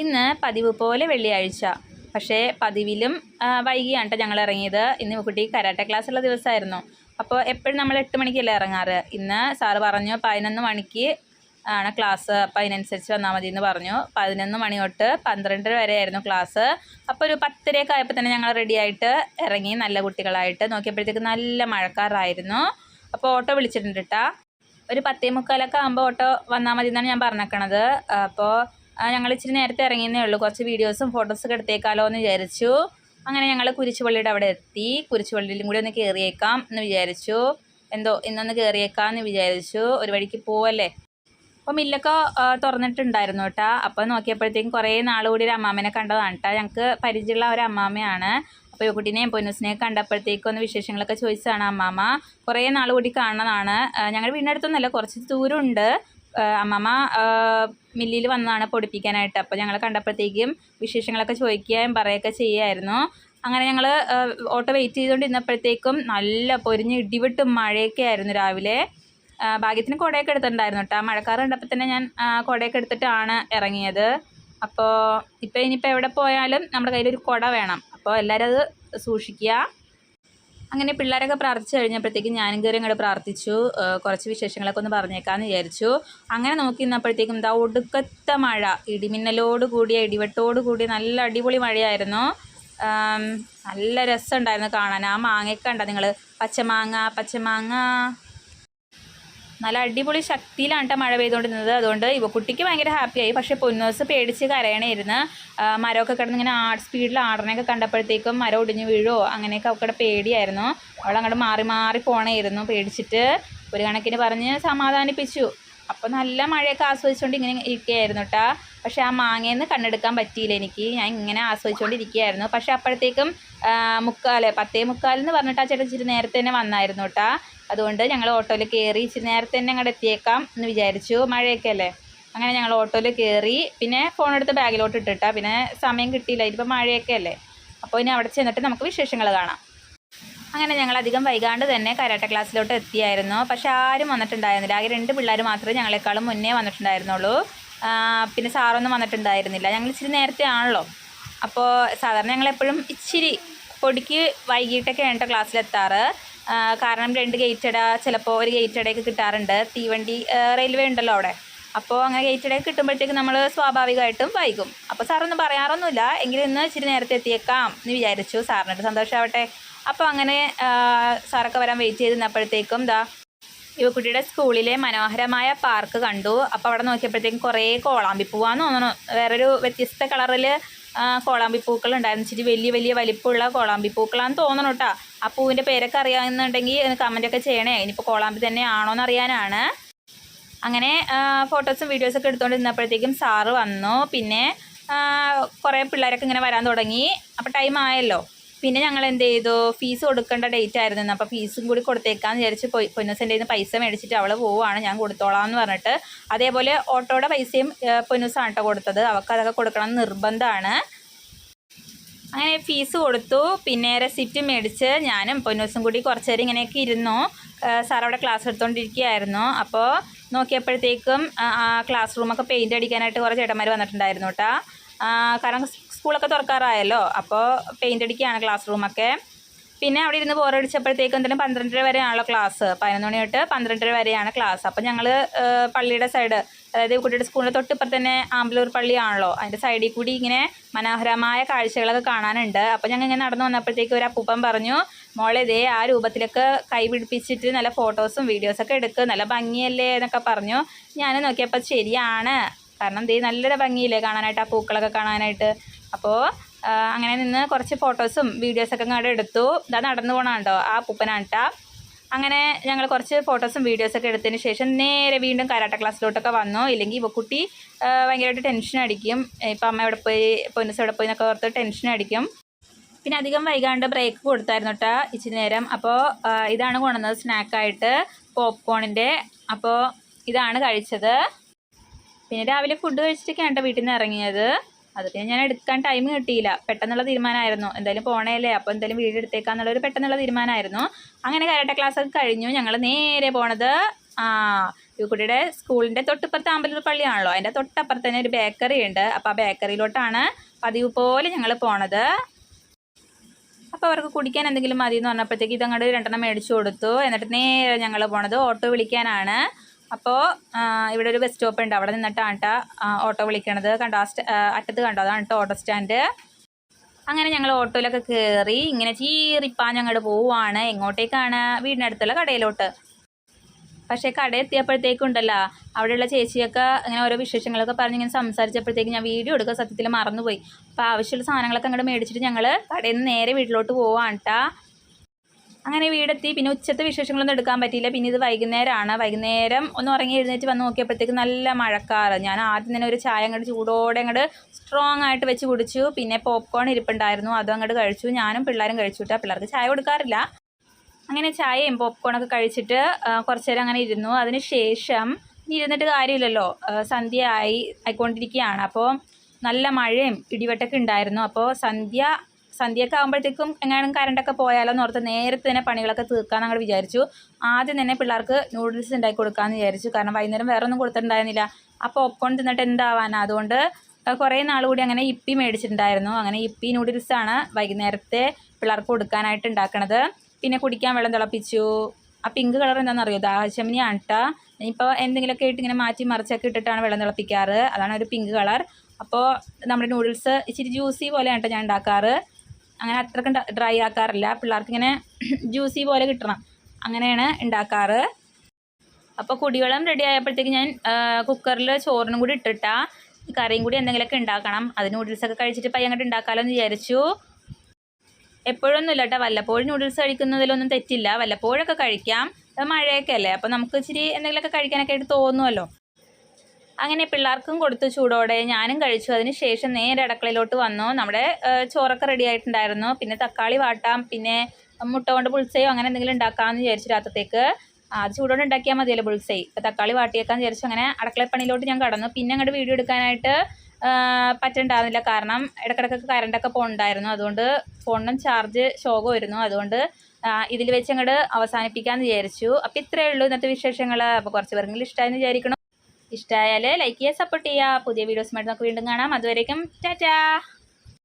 ഇന്ന് പതിവ് പോലെ വെള്ളിയാഴ്ച. പക്ഷേ പതിവിലും വൈകിയാണ് ഞങ്ങൾ ഇറങ്ങിയത് ഇന്ന് കുട്ടി കരാട്ടെ ക്ലാസ്സുള്ള ദിവസമായിരുന്നു അപ്പോൾ എപ്പോഴും നമ്മൾ എട്ട് മണിക്കല്ലേ ഇറങ്ങാറ്? ഇന്ന് സാറ് പറഞ്ഞു പതിനൊന്ന് മണിക്ക് ആണ് ക്ലാസ് അപ്പോൾ അതിനനുസരിച്ച് വന്നാൽ മതി എന്ന് പറഞ്ഞു. പതിനൊന്ന് മണി തൊട്ട് പന്ത്രണ്ടര വരെ ആയിരുന്നു ക്ലാസ് അപ്പോൾ ഒരു പത്തരയൊക്കെ ആയപ്പോൾ തന്നെ ഞങ്ങൾ റെഡിയായിട്ട് ഇറങ്ങി നല്ല കുട്ടികളായിട്ട് നോക്കിയപ്പോഴത്തേക്ക് നല്ല മഴക്കാറായിരുന്നു. അപ്പോൾ ഓട്ടോ വിളിച്ചിട്ടുണ്ട് കേട്ടാ ഒരു പത്തേ മുക്കാലൊക്കെ ആകുമ്പോൾ ഓട്ടോ വന്നാൽ മതി എന്നാണ് ഞാൻ പറഞ്ഞേക്കണത്. അപ്പോൾ ഞങ്ങൾ ഇച്ചിരി നേരത്തെ ഇറങ്ങിയെന്നേ ഉള്ളൂ. കുറച്ച് വീഡിയോസും ഫോട്ടോസൊക്കെ എടുത്തേക്കാലോ എന്ന് വിചാരിച്ചു. അങ്ങനെ ഞങ്ങൾ കുരിശുപള്ളിയുടെ അവിടെ എത്തി. കുരിശുപള്ളിയിലും കൂടി ഒന്ന് കയറിയേക്കാം എന്ന് വിചാരിച്ചു. എന്തോ ഇന്നൊന്ന് കയറിയേക്കാം എന്ന് വിചാരിച്ചു. ഒരു വഴിക്ക് പോവല്ലേ? അപ്പോൾ മില്ലൊക്കെ തുറന്നിട്ടുണ്ടായിരുന്നു കേട്ടോ. അപ്പോൾ നോക്കിയപ്പോഴത്തേക്കും കുറേ നാൾ കൂടി ഒരു അമ്മാമ്മനെ കണ്ടതാണ് കേട്ടോ. ഞങ്ങൾക്ക് പരിചയമുള്ള ഒരു അമ്മാമ്മയാണ് അപ്പോൾ ഈ യുക്കുട്ടിനെയും പൊന്നൂസിനെയും കണ്ടപ്പോഴത്തേക്കും ഒന്ന് വിശേഷങ്ങളൊക്കെ ചോദിച്ചതാണ് അമ്മാമ്മ കുറേ നാൾ കൂടി കാണുന്നതാണ് ഞങ്ങളുടെ വീടിനടുത്തൊന്നുമല്ല കുറച്ച് ദൂരമുണ്ട്. അമ്മാമ്മ മില്ലിൽ വന്നതാണ് പൊടിപ്പിക്കാനായിട്ട്. അപ്പോൾ ഞങ്ങൾ കണ്ടപ്പോഴത്തേക്കും വിശേഷങ്ങളൊക്കെ ചോദിക്കുകയും പറയുകയൊക്കെ ചെയ്യുമായിരുന്നു അങ്ങനെ ഞങ്ങൾ ഓട്ടോ വെയിറ്റ് ചെയ്തുകൊണ്ടിരുന്നപ്പോഴത്തേക്കും നല്ല പൊരിഞ്ഞ് ഇടിവിട്ടും മഴയൊക്കെ ആയിരുന്നു രാവിലെ. ഭാഗ്യത്തിന് കുടയൊക്കെ എടുത്തിട്ടുണ്ടായിരുന്നു കേട്ടോ. മഴക്കാർ കണ്ടപ്പോൾ തന്നെ ഞാൻ കുടയൊക്കെ എടുത്തിട്ടാണ് ഇറങ്ങിയത്. അപ്പോൾ ഇപ്പോൾ ഇനിയിപ്പോൾ എവിടെ പോയാലും നമ്മുടെ കയ്യിലൊരു കുട വേണം. അപ്പോൾ എല്ലാവരും അത് സൂക്ഷിക്കുക. അങ്ങനെ പിള്ളേരൊക്കെ പ്രാർത്ഥിച്ചു കഴിഞ്ഞപ്പോഴത്തേക്കും ഞാനും കയറി അങ്ങോട്ട് പ്രാർത്ഥിച്ചു. കുറച്ച് വിശേഷങ്ങളൊക്കെ ഒന്ന് പറഞ്ഞേക്കാമെന്ന് വിചാരിച്ചു. അങ്ങനെ നോക്കി നിന്നപ്പോഴത്തേക്കും എന്താ ഒടുക്കത്തെ മഴ. ഇടിമിന്നലോട് കൂടിയ ഇടിവെട്ടോട് കൂടിയ നല്ല അടിപൊളി മഴയായിരുന്നു. നല്ല രസമുണ്ടായിരുന്നു കാണാൻ. ആ മാങ്ങയൊക്കെ ഉണ്ടോ നിങ്ങൾ പച്ചമാങ്ങ പച്ചമാങ്ങ. നല്ല അടിപൊളി ശക്തിയിലാണ് കേട്ടോ മഴ പെയ്തുകൊണ്ടിരുന്നത്. അതുകൊണ്ട് ഇവ കുട്ടിക്ക് ഭയങ്കര ഹാപ്പിയായി പക്ഷേ പൊന്നോസ് പേടിച്ച് കരയണേരുന്ന് മരമൊക്കെ കിടന്ന് ഇങ്ങനെ ആർട്ട് സ്പീഡിൽ ആടണയൊക്കെ കണ്ടപ്പോഴത്തേക്കും മരം ഒടിഞ്ഞ് വീഴോ അങ്ങനെയൊക്കെ അവക്കടെ പേടിയായിരുന്നു. അവൾ അങ്ങോട്ട് മാറി മാറി പോണേയിരുന്നു. പേടിച്ചിട്ട് ഒരു കണക്കിന് പറഞ്ഞ് സമാധാനിപ്പിച്ചു. അപ്പോൾ നല്ല മഴയൊക്കെ ആസ്വദിച്ചുകൊണ്ട് ഇങ്ങനെ ഇരിക്കുകയായിരുന്നു കേട്ടോ പക്ഷേ ആ മാങ്ങയെന്ന് കണ്ണെടുക്കാൻ പറ്റിയില്ല എനിക്ക്. ഞാൻ ഇങ്ങനെ ആസ്വദിച്ചുകൊണ്ട് ഇരിക്കുകയായിരുന്നു പക്ഷേ അപ്പോഴത്തേക്കും മുക്കാൽ പത്തേ പത്തേ മുക്കാലെന്ന് പറഞ്ഞിട്ട് ആ ചേട്ടൻ ഇച്ചിരി നേരത്തെ തന്നെ വന്നായിരുന്നു കേട്ടോ അതുകൊണ്ട് ഞങ്ങൾ ഓട്ടോയിൽ കയറി ഇച്ചിരി നേരത്തെ തന്നെ അങ്ങോട്ട് എത്തിയേക്കാം എന്ന് വിചാരിച്ചു. മഴയൊക്കെ അല്ലേ? അങ്ങനെ ഞങ്ങൾ ഓട്ടോയിൽ കയറി പിന്നെ ഫോൺ എടുത്ത് ബാഗിലോട്ട് ഇട്ടിട്ടാ. പിന്നെ സമയം കിട്ടിയില്ല. ഇതിപ്പോൾ മഴയൊക്കെ അല്ലേ? അപ്പോൾ ഇനി അവിടെ ചെന്നിട്ട് നമുക്ക് വിശേഷങ്ങൾ കാണാം. അങ്ങനെ ഞങ്ങൾ അധികം വൈകാണ്ട് തന്നെ കരാട്ട ക്ലാസ്സിലോട്ട് എത്തിയായിരുന്നു. പക്ഷെ ആരും വന്നിട്ടുണ്ടായിരുന്നില്ല. ആകെ രണ്ട് പിള്ളേർ മാത്രമേ ഞങ്ങളെക്കാളും മുന്നേ വന്നിട്ടുണ്ടായിരുന്നുള്ളൂ. പിന്നെ സാറൊന്നും വന്നിട്ടുണ്ടായിരുന്നില്ല. ഞങ്ങൾ ഇച്ചിരി നേരത്തെ ആണല്ലോ. അപ്പോൾ സാധാരണ ഞങ്ങളെപ്പോഴും ഇച്ചിരി പൊടിക്ക് വൈകിട്ടൊക്കെ ആണ് ക്ലാസ്സിലെത്താറ്. കാരണം രണ്ട് ഗേറ്റട ചിലപ്പോൾ ഒരു ഗേറ്റടയൊക്കെ കിട്ടാറുണ്ട്. തീവണ്ടി റെയിൽവേ ഉണ്ടല്ലോ അവിടെ. അപ്പോൾ അങ്ങനെ ഗേറ്റ് ഇടയൊക്കെ കിട്ടുമ്പോഴത്തേക്ക് നമ്മൾ സ്വാഭാവികമായിട്ടും വൈകും. അപ്പോൾ സാറൊന്നും പറയാറൊന്നുമില്ല. എങ്കിലും ഇന്ന് ഇച്ചിരി നേരത്തെ എത്തിയേക്കാം എന്ന് വിചാരിച്ചു. സാറിനൊരു സന്തോഷമാവട്ടെ. അപ്പോൾ അങ്ങനെ സാറൊക്കെ വരാൻ വെയിറ്റ് ചെയ്ത് നിന്നപ്പോഴത്തേക്കും ദാ കുട്ടിയുടെ സ്കൂളിലെ മനോഹരമായ പാർക്ക് കണ്ടു. അപ്പോൾ അവിടെ നോക്കിയപ്പോഴത്തേക്കും കുറേ കോളാമ്പിപ്പൂവാന്ന് തോന്നുന്നു. വേറൊരു വ്യത്യസ്ത കളറിൽ കോളാമ്പിപ്പൂക്കൾ ഉണ്ടായിരുന്നു. ഇച്ചിരി വലിയ വലിയ വലിപ്പമുള്ള കോളാമ്പിപ്പൂക്കളാന്ന് തോന്നണം കേട്ടോ ആ പൂവിന്റെ പേരൊക്കെ അറിയാമെന്നുണ്ടെങ്കിൽ കമന്റൊക്കെ ചെയ്യണേ. ഇനിയിപ്പോൾ കോളാമ്പി തന്നെ ആണോ എന്നറിയാനാണ് അങ്ങനെ ഫോട്ടോസും വീഡിയോസൊക്കെ എടുത്തുകൊണ്ടിരുന്നപ്പോഴത്തേക്കും സാറ് വന്നു. പിന്നെ കുറേ പിള്ളേരൊക്കെ ഇങ്ങനെ വരാൻ തുടങ്ങി. അപ്പോൾ ടൈം ആയല്ലോ. പിന്നെ ഞങ്ങൾ എന്ത് ചെയ്തു? ഫീസ് കൊടുക്കേണ്ട ഡേറ്റ് ആയിരുന്നു. അപ്പോൾ ഫീസും കൂടി കൊടുത്തേക്കാന്ന് വിചാരിച്ച് പൊന്നൂസിന്റെ നിന്ന് പൈസ മേടിച്ചിട്ട് അവൾ പോവുകയാണ് ഞാൻ കൊടുത്തോളാം എന്ന് പറഞ്ഞിട്ട്. അതേപോലെ ഓട്ടോയുടെ പൈസയും പൊന്നൂസാണ് കേട്ടോ കൊടുത്തത്. അവൾക്ക് അതൊക്കെ കൊടുക്കണം നിർബന്ധമാണ് അങ്ങനെ ഫീസ് കൊടുത്തു. പിന്നെ റെസിപ്റ്റ് മേടിച്ച് ഞാനും പൊന്നൂസും കൂടി കുറച്ച് നേരം ഇങ്ങനെയൊക്കെ ഇരുന്നു. സാർ അവിടെ ക്ലാസ് എടുത്തുകൊണ്ടിരിക്കുകയായിരുന്നു അപ്പോൾ നോക്കിയപ്പോഴത്തേക്കും ക്ലാസ് റൂമൊക്കെ പെയിന്റ് അടിക്കാനായിട്ട് കുറേ ചേട്ടന്മാർ വന്നിട്ടുണ്ടായിരുന്നു കേട്ടോ കാരണം സ്കൂളൊക്കെ തുറക്കാറായല്ലോ. അപ്പോൾ പെയിന്റ് അടിക്കുകയാണ് ക്ലാസ് റൂമൊക്കെ പിന്നെ അവിടെ ഇരുന്ന് ബോറടിച്ചപ്പോഴത്തേക്കും എന്തായാലും പന്ത്രണ്ടര വരെയാണല്ലോ ക്ലാസ് പതിനൊന്ന് മണി തൊട്ട് പന്ത്രണ്ടര വരെയാണ് ക്ലാസ് അപ്പോൾ ഞങ്ങൾ പള്ളിയുടെ സൈഡ് അതായത് കുട്ടിയുടെ സ്കൂളിന്റെ തൊട്ടിപ്പുറത്ത് തന്നെ ആമ്പലൂർ പള്ളിയാണല്ലോ. അതിന്റെ സൈഡിൽ കൂടി ഇങ്ങനെ മനോഹരമായ കാഴ്ചകളൊക്കെ കാണാനുണ്ട്. അപ്പോൾ ഞങ്ങൾ ഇങ്ങനെ നടന്നു വന്നപ്പോഴത്തേക്കും ഒരു അപ്പൂപ്പൻ പറഞ്ഞു മോളെ ഇതേ ആ രൂപത്തിലൊക്കെ കൈ പിടിപ്പിച്ചിട്ട് നല്ല ഫോട്ടോസും വീഡിയോസൊക്കെ എടുക്കുക നല്ല ഭംഗിയല്ലേ? എന്നൊക്കെ പറഞ്ഞു. ഞാൻ നോക്കിയപ്പോൾ ശരിയാണ്. കാരണം ദേ നല്ലൊരു ഭംഗിയില്ലേ കാണാനായിട്ട് ആ പൂക്കളൊക്കെ കാണാനായിട്ട്? അപ്പോൾ അങ്ങനെ നിന്ന് കുറച്ച് ഫോട്ടോസും വീഡിയോസൊക്കെ അങ്ങോട്ട് എടുത്തു. ഇതാ നടന്നു പോകണുണ്ടോ ആ പൂപ്പനാണ് ട്ടാ. അങ്ങനെ ഞങ്ങൾ കുറച്ച് ഫോട്ടോസും വീഡിയോസൊക്കെ എടുത്തതിന് ശേഷം നേരെ വീണ്ടും കരാട്ട ക്ലാസ്സിലോട്ടൊക്കെ വന്നു. ഇല്ലെങ്കിൽ ഇപ്പോൾ കുട്ടി ഭയങ്കരമായിട്ട് ടെൻഷൻ അടിക്കും. ഇപ്പം അമ്മ എവിടെ പോയി പൊന്നസ് എവിടെ പോയി എന്നൊക്കെ ഓർത്ത് ടെൻഷൻ അടിക്കും. പിന്നെ അധികം വൈകാണ്ട് ബ്രേക്ക് കൊടുത്തായിരുന്നു കേട്ടോ ഇച്ചിരി നേരം. അപ്പോൾ ഇതാണ് കൊണ്ടുവന്നത് സ്നാക്കായിട്ട് പോപ്കോണിന്റെ അപ്പോൾ ഇതാണ് കഴിച്ചത്. പിന്നെ രാവിലെ ഫുഡ് കഴിച്ചിട്ടൊക്കെയാണ് വീട്ടിൽ നിന്ന് ഇറങ്ങിയത്. അത് പിന്നെ ഞാൻ എടുക്കാൻ ടൈം കിട്ടിയില്ല. പെട്ടെന്നുള്ള തീരുമാനമായിരുന്നു എന്തായാലും പോണേലേ അപ്പോൾ എന്തായാലും വീട് എടുത്തേക്കാന്നുള്ള ഒരു പെട്ടെന്നുള്ള തീരുമാനമായിരുന്നു അങ്ങനെ കരാട്ട ക്ലാസ് ഒക്കെ കഴിഞ്ഞു. ഞങ്ങൾ നേരെ പോണത് ആ യുക്കുട്ടിയുടെ സ്കൂളിന്റെ തൊട്ടിപ്പുറത്ത് ആമ്പലൂർ പള്ളിയാണല്ലോ. അതിന്റെ തൊട്ടപ്പുറത്ത് തന്നെ ഒരു ബേക്കറി ഉണ്ട്. അപ്പോൾ ആ ബേക്കറിയിലോട്ടാണ് പതിവ് പോലെ ഞങ്ങൾ പോണത്. അപ്പോൾ അവർക്ക് കുടിക്കാൻ എന്തെങ്കിലും മതി എന്ന് പറഞ്ഞപ്പോഴത്തേക്ക് ഇതങ്ങോട്ട് രണ്ടെണ്ണം മേടിച്ചു കൊടുത്തു. എന്നിട്ട് നേരെ ഞങ്ങൾ പോണത് ഓട്ടോ വിളിക്കാനാണ്. അപ്പോൾ ഇവിടെ ഒരു ബസ് സ്റ്റോപ്പ് ഉണ്ട്. അവിടെ നിന്നിട്ടാണ് കേട്ടോ ഓട്ടോ വിളിക്കണത്. കണ്ടോ അറ്റത്ത് കണ്ടോ? അതാണ് കേട്ടോ ഓട്ടോ സ്റ്റാൻഡ് അങ്ങനെ ഞങ്ങൾ ഓട്ടോയിലൊക്കെ കയറി ഇങ്ങനെ ചീറിപ്പാൻ ഞങ്ങളുടെ പോവുകയാണ് എങ്ങോട്ടേക്കാണ്? വീടിനടുത്തുള്ള കടയിലോട്ട്. പക്ഷേ കട എത്തിയപ്പോഴത്തേക്കും ഉണ്ടല്ലോ അവിടെയുള്ള ചേച്ചിയൊക്കെ അങ്ങനെ ഓരോ വിശേഷങ്ങളൊക്കെ പറഞ്ഞ് ഇങ്ങനെ സംസാരിച്ചപ്പോഴത്തേക്ക് ഞാൻ വീഡിയോ എടുക്കുക സത്യത്തിൽ മറന്നുപോയി. അപ്പോൾ ആവശ്യമുള്ള സാധനങ്ങളൊക്കെ അങ്ങോട്ട് മേടിച്ചിട്ട് ഞങ്ങൾ കടയിൽ നിന്ന് നേരെ വീട്ടിലോട്ട് പോവാണ് കേട്ടോ അങ്ങനെ വീടെത്തി. പിന്നെ ഉച്ചത്തെ വിശേഷങ്ങളൊന്നും എടുക്കാൻ പറ്റിയില്ല. പിന്നെ ഇത് വൈകുന്നേരമാണ് വൈകുന്നേരം ഒന്ന് ഉറങ്ങി എഴുന്നേറ്റ് വന്ന് നോക്കിയപ്പോഴത്തേക്ക് നല്ല മഴക്കാറ്. ഞാൻ ആദ്യം തന്നെ ഒരു ചായ അങ്ങോട്ട് ചൂടോടെ അങ്ങോട്ട് സ്ട്രോങ് ആയിട്ട് വെച്ച് കുടിച്ചു. പിന്നെ പോപ്കോൺ ഇരിപ്പുണ്ടായിരുന്നു. അതും അങ്ങോട്ട് കഴിച്ചു. ഞാനും പിള്ളേരും കഴിച്ചു കേട്ടോ. പിള്ളേർക്ക് ചായ കൊടുക്കാറില്ല. അങ്ങനെ ചായയും പോപ്കോണൊക്കെ കഴിച്ചിട്ട് കുറച്ചു നേരം അങ്ങനെ ഇരുന്നു. അതിന് ശേഷം ഇരുന്നിട്ട് കാര്യമില്ലല്ലോ. സന്ധ്യ ആയി ആയിക്കൊണ്ടിരിക്കുകയാണ്. അപ്പോൾ നല്ല മഴയും ഇടിവെട്ടൊക്കെ ഉണ്ടായിരുന്നു. അപ്പോൾ സന്ധ്യ സന്ധ്യയൊക്കെ ആകുമ്പോഴത്തേക്കും എങ്ങാനും കറണ്ടൊക്കെ പോയാലോ എന്ന് ഓർത്ത് നേരത്തെ തന്നെ പണികളൊക്കെ തീർക്കാൻ ഞങ്ങൾ വിചാരിച്ചു. ആദ്യം തന്നെ പിള്ളേർക്ക് നൂഡിൽസ് ഉണ്ടാക്കി കൊടുക്കാമെന്ന് വിചാരിച്ചു. കാരണം വൈകുന്നേരം വേറെ ഒന്നും കൊടുത്തിട്ടുണ്ടായിരുന്നില്ല. ആ പോപ്കോൺ തിന്നിട്ട് എന്താവാനാ? അതുകൊണ്ട് കുറേ നാൾ കൂടി അങ്ങനെ ഇപ്പി മേടിച്ചിട്ടുണ്ടായിരുന്നു. അങ്ങനെ ഇപ്പി നൂഡിൽസാണ് വൈകുന്നേരത്തെ പിള്ളേർക്ക് കൊടുക്കാനായിട്ട് ഉണ്ടാക്കണത് പിന്നെ കുടിക്കാൻ വെള്ളം തിളപ്പിച്ചു. ആ പിങ്ക് കളർ എന്താണെന്ന് അറിയോ? ദാഹശമിനി ആട്ട. ഇപ്പോൾ എന്തെങ്കിലുമൊക്കെ ആയിട്ട് ഇങ്ങനെ മാറ്റി മറിച്ചൊക്കെ ഇട്ടിട്ടാണ് വെള്ളം തിളപ്പിക്കാറ്. അതാണ് ഒരു പിങ്ക് കളർ അപ്പോൾ നമ്മുടെ നൂഡിൽസ് ഇച്ചിരി ജ്യൂസി പോലെയാണ് ഞാൻ ഉണ്ടാക്കാറ് അങ്ങനെ അത്രക്കും ഡ്രൈ ആക്കാറില്ല. പിള്ളേർക്ക് ഇങ്ങനെ ജ്യൂസി പോലെ കിട്ടണം. അങ്ങനെയാണ് ഉണ്ടാക്കാറ് അപ്പോൾ കുടിവെള്ളം റെഡി ആയപ്പോഴത്തേക്ക് ഞാൻ കുക്കറിൽ ചോറിനും കൂടി ഇട്ടിട്ടാ കറിയും കൂടി എന്തെങ്കിലുമൊക്കെ ഉണ്ടാക്കണം അത് നൂഡിൽസൊക്കെ കഴിച്ചിട്ട് പയ്യ അങ്ങോട്ട് ഉണ്ടാക്കാമല്ലോ എന്ന് വിചാരിച്ചു. എപ്പോഴൊന്നുമില്ല കേട്ടോ വല്ലപ്പോഴും നൂഡിൽസ് കഴിക്കുന്നതിലൊന്നും തെറ്റില്ല. വല്ലപ്പോഴൊക്കെ കഴിക്കാം. മഴയൊക്കെ അല്ലേ? അപ്പോൾ നമുക്ക് ഇച്ചിരി എന്തെങ്കിലുമൊക്കെ കഴിക്കാനൊക്കെ ആയിട്ട് തോന്നുമല്ലോ അങ്ങനെ പിള്ളേർക്കും കൊടുത്തു ചൂടോടെ ഞാനും കഴിച്ചു. അതിന് ശേഷം നേരെ അടുക്കളയിലോട്ട് വന്നു. നമ്മുടെ ചോറൊക്കെ റെഡി ആയിട്ടുണ്ടായിരുന്നു. പിന്നെ തക്കാളി വാട്ടാം പിന്നെ മുട്ട കൊണ്ട് പുളിസയോ അങ്ങനെ എന്തെങ്കിലും ഉണ്ടാക്കാമെന്ന് വിചാരിച്ചു രാത്രത്തേക്ക്. ആ, ചൂടോടെ ഉണ്ടാക്കിയാൽ മതിയല്ലോ പുളിസൈ ഇപ്പോൾ തക്കാളി വാട്ടിയേക്കാന്ന് വിചാരിച്ചു അങ്ങനെ അടുക്കളപ്പണിയിലോട്ട് ഞാൻ കടന്നു. പിന്നെ അങ്ങോട്ട് വീഡിയോ എടുക്കാനായിട്ട് ആ, കാരണം ഇടക്കിടക്കൊക്കെ കറണ്ടൊക്കെ പോകുന്നുണ്ടായിരുന്നു അതുകൊണ്ട് ഫോണിനും ചാർജ് ശോകം വരുന്നു അതുകൊണ്ട് ഇതിൽ വെച്ച് അങ്ങോട്ട് അവസാനിപ്പിക്കാമെന്ന് വിചാരിച്ചു. അപ്പോൾ ഇത്രയേ ഉള്ളൂ ഇന്നത്തെ വിശേഷങ്ങൾ അപ്പോൾ കുറച്ച് പേർക്കെങ്കിലും ഇഷ്ടമായെന്ന് വിചാരിക്കണം. ഇഷ്ടമായാൽ ലൈക്ക് ചെയ്യുക സപ്പോർട്ട് ചെയ്യുക പുതിയ വീഡിയോസുമായിട്ട് നമുക്ക് വീണ്ടും കാണാം. അതുവരേക്കും ടാറ്റാ.